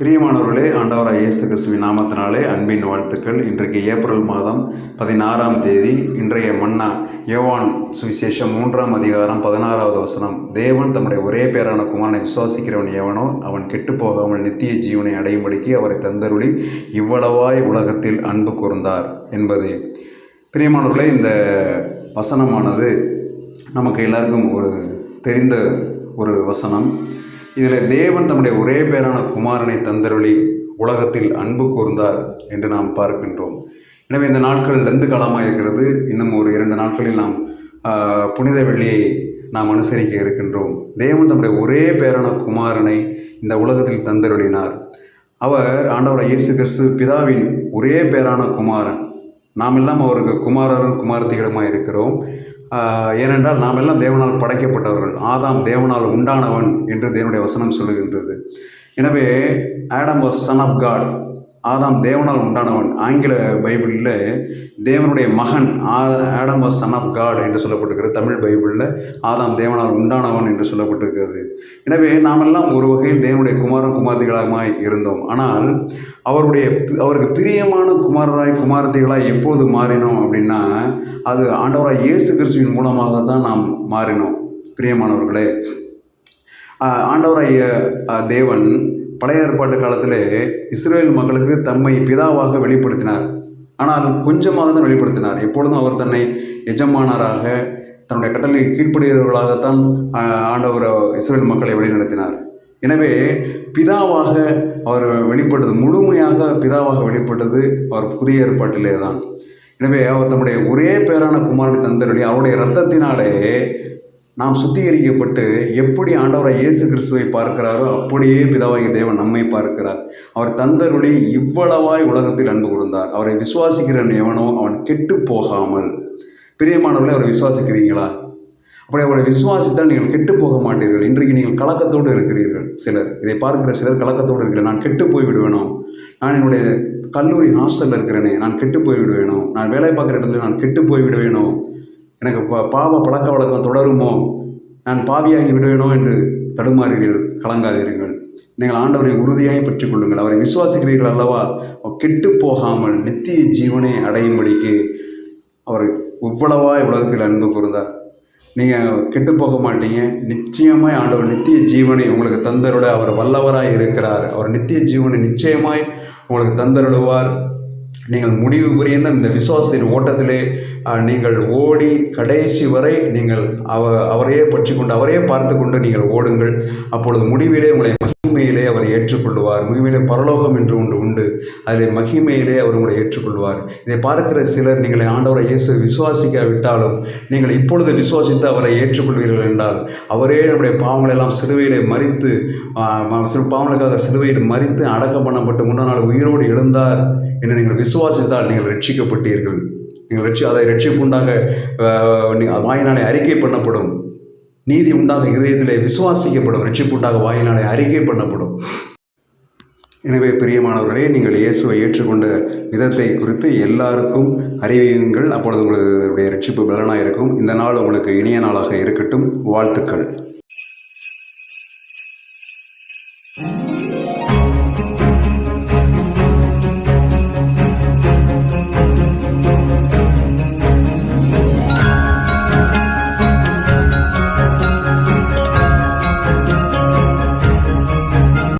பிரியமானவர்களே ஆண்டவராக இயேசு கிறிஸ்துவின் நாமத்தினாலே அன்பின் வாழ்த்துக்கள். இன்றைக்கு ஏப்ரல் மாதம் பதினாறாம் தேதி இன்றைய மன்னா யோவான் சுவிசேஷம் மூன்றாம் அதிகாரம் பதினாறாவது வசனம். தேவன் தம்முடைய ஒரே பேரான குமாரனை விசுவாசிக்கிறவன் எவனோ அவன் கெட்டு போகாமல் நித்திய ஜீவனை அடையும்படிக்கு அவரை தந்தருளி இவ்வளவாய் உலகத்தில் அன்பு கூர்ந்தார் என்பது. பிரியமானவர்களே இந்த வசனமானது நமக்கு எல்லாருக்கும் ஒரு தெரிந்த ஒரு வசனம். இதில் தேவன் தம்முடைய ஒரே பேரான குமாரனை தந்தருளி உலகத்தில் அன்பு கூர்ந்தார் என்று நாம் பார்க்கின்றோம். எனவே இந்த நாட்கள் லந்து காலமாக இருக்கிறது. இன்னும் ஒரு இரண்டு நாட்களில் நாம் புனித வெள்ளியை நாம் அனுசரிக்க இருக்கின்றோம். தேவன் தம்முடைய ஒரே பேரான குமாரனை இந்த உலகத்தில் தந்தருளினார். அவர் ஆண்டவர் இயேசு கிறிஸ்து பிதாவின் ஒரே பேரான குமாரன். நாம் எல்லாம் அவருக்கு குமாரரும் குமாரத்திகளுமாக இருக்கிறோம். ஏனென்றால் நாம் எல்லாம் தேவனால் படைக்கப்பட்டவர்கள். ஆதாம் தேவனால் உண்டானவன் என்று தேவனுடைய வசனம் சொல்லுகின்றது. எனவே Adam was son of God. ஆதாம் தேவனால் உண்டானவன். ஆங்கில பைபிளில் தேவனுடைய மகன் ஆ- Adam was son of God என்று சொல்லப்பட்டிருக்கிறது. தமிழ் பைபிளில் ஆதாம் தேவனால் உண்டானவன் என்று சொல்லப்பட்டிருக்கிறது. எனவே நாமெல்லாம் ஒரு வகையில் தேவனுடைய குமாரன் குமாரதிகளாக இருந்தோம். ஆனால் அவருடைய அவருக்கு பிரியமான குமாரராய் குமாரதிகளாய் எப்போது மாறினோம் அப்படின்னா அது ஆண்டவராய் இயேசு கிறிஸ்துவின் மூலமாக தான் நாம் மாறினோம். பிரியமானவர்களே ஆண்டவராய தேவன் பழைய ஏற்பாட்டு காலத்திலே இஸ்ரேல் மக்களுக்கு தம்மை பிதாவாக வெளிப்படுத்தினார். ஆனால் கொஞ்சமாக தான் வெளிப்படுத்தினார். எப்பொழுதும் அவர் தன்னை எஜமானராக தன்னுடைய கட்டளை கீழ்ப்படுகிறவர்களாகத்தான் ஆண்டவர் இஸ்ரேல் மக்களை வழிநடத்தினார். எனவே பிதாவாக அவர் வெளிப்பட்டது முழுமையாக பிதாவாக வெளிப்பட்டது அவர் புதிய ஏற்பாட்டிலே தான். எனவே அவர் தம்முடைய ஒரே பேரான குமாரனை தந்தருடைய அவருடைய ரத்தத்தினாலே நாம் சுத்திகரிக்கப்பட்டு எப்படி ஆண்டவரை இயேசு கிறிஸ்துவை பார்க்கிறாரோ அப்படியே பிதாவாகிய தேவன் நம்மை பார்க்கிறார். அவர் தந்தருளி இவ்வளவாய் உலகத்தில் அன்பு கூர்ந்தார். அவரை விசுவாசிக்கிறவன் எவனோ அவன் கெட்டு போகாமல். பிரியமானவர்களை அவரை விசுவாசிக்கிறீங்களா? அப்படி அவரை விசுவாசித்தால் நீங்கள் கெட்டு போக மாட்டீர்கள். இன்றைக்கு நீங்கள் கலக்கத்தோடு இருக்கிறீர்கள். சிலர் இதை பார்க்கிற சிலர் கலக்கத்தோடு இருக்கிறேன் நான் கெட்டு போய் விடுவேனோ நான் என்னுடைய கல்லூரி ஹாஸ்டலில் இருக்கிறேனே நான் கெட்டு போய் விடுவேனோ நான் வேலை பார்க்குற இடத்துல நான் கெட்டு போய் விடுவேனோ எனக்கு பா பாவ பழக்க வழக்கம் தொடருமோ? நான் பாவியாகி விடுவேனோ என்று தடுமாறுகிறீர்கள் கலங்காதீர்கள். நீங்கள் ஆண்டவரை உறுதியாக பெற்றுக்கொள்ளுங்கள். அவரை விசுவாசிக்கிறீர்கள் அல்லவா? கெட்டு போகாமல் நித்திய ஜீவனை அடையும்படிக்கு அவர் இவ்வளவா உலகத்தில் அன்பு கூர்ந்தார். நீங்கள் கெட்டு போக மாட்டீங்க. நிச்சயமாய் ஆண்டவர் நித்திய ஜீவனை உங்களுக்கு தந்தருட அவர் வல்லவராய் இருக்கிறார். அவர் நித்திய ஜீவனை நிச்சயமாய் உங்களுக்கு தந்தருடுவார் நீங்கள் முடிவு புரிந்த இந்த விசுவாசத்தின் ஓட்டத்திலே நீங்கள் ஓடி கடைசி வரை நீங்கள் அவ அவரையே பற்றி கொண்டு அவரையே பார்த்து கொண்டு நீங்கள் ஓடுங்கள். அப்பொழுது முடிவிலே உங்களை மகிமையிலே அவர் ஏற்றுக்கொள்வார். மகிமையிலே பரலோகம் என்று ஒன்று உண்டு. அதில் மகிமையிலே அவர் உங்களை ஏற்றுக்கொள்வார். இதை பார்க்கிற சிலர் நீங்கள் ஆண்டவரை இயேசு விசுவாசிக்காவிட்டாலும் நீங்கள் இப்பொழுது விசுவாசித்து அவரை ஏற்றுக்கொள்வீர்கள் என்றால் அவரே நம்முடைய பாவங்களை எல்லாம் சிலுவையிலே மறித்து சிறு பாவங்களுக்காக சிலுவையில் மறித்து அடக்கம் பண்ணப்பட்டு முன்னாள் நாள் உயிரோடு எழுந்தார் என்று நீங்கள் விசுவாசித்தால் நீங்கள் ரட்சிக்கப்பட்டீர்கள். நீங்கள் ரட்சி அதை ரட்சிப்பு உண்டாக வாயினாலே அறிக்கை பண்ணப்படும். நீதி உண்டாக இதயத்திலே விசுவாசிக்கப்படும் ரட்சிப்பு உண்டாக வாயினாலே அறிக்கை பண்ணப்படும். எனவே பிரியமானவர்களே நீங்கள் இயேசுவை ஏற்றுக்கொண்ட விதத்தை குறித்து எல்லாருக்கும் அறிவியுங்கள். அப்பொழுது உங்களுடைய ரட்சிப்பு பலனாக இருக்கும். இந்த நாள் உங்களுக்கு இனிய நாளாக இருக்கட்டும். வாழ்த்துக்கள்.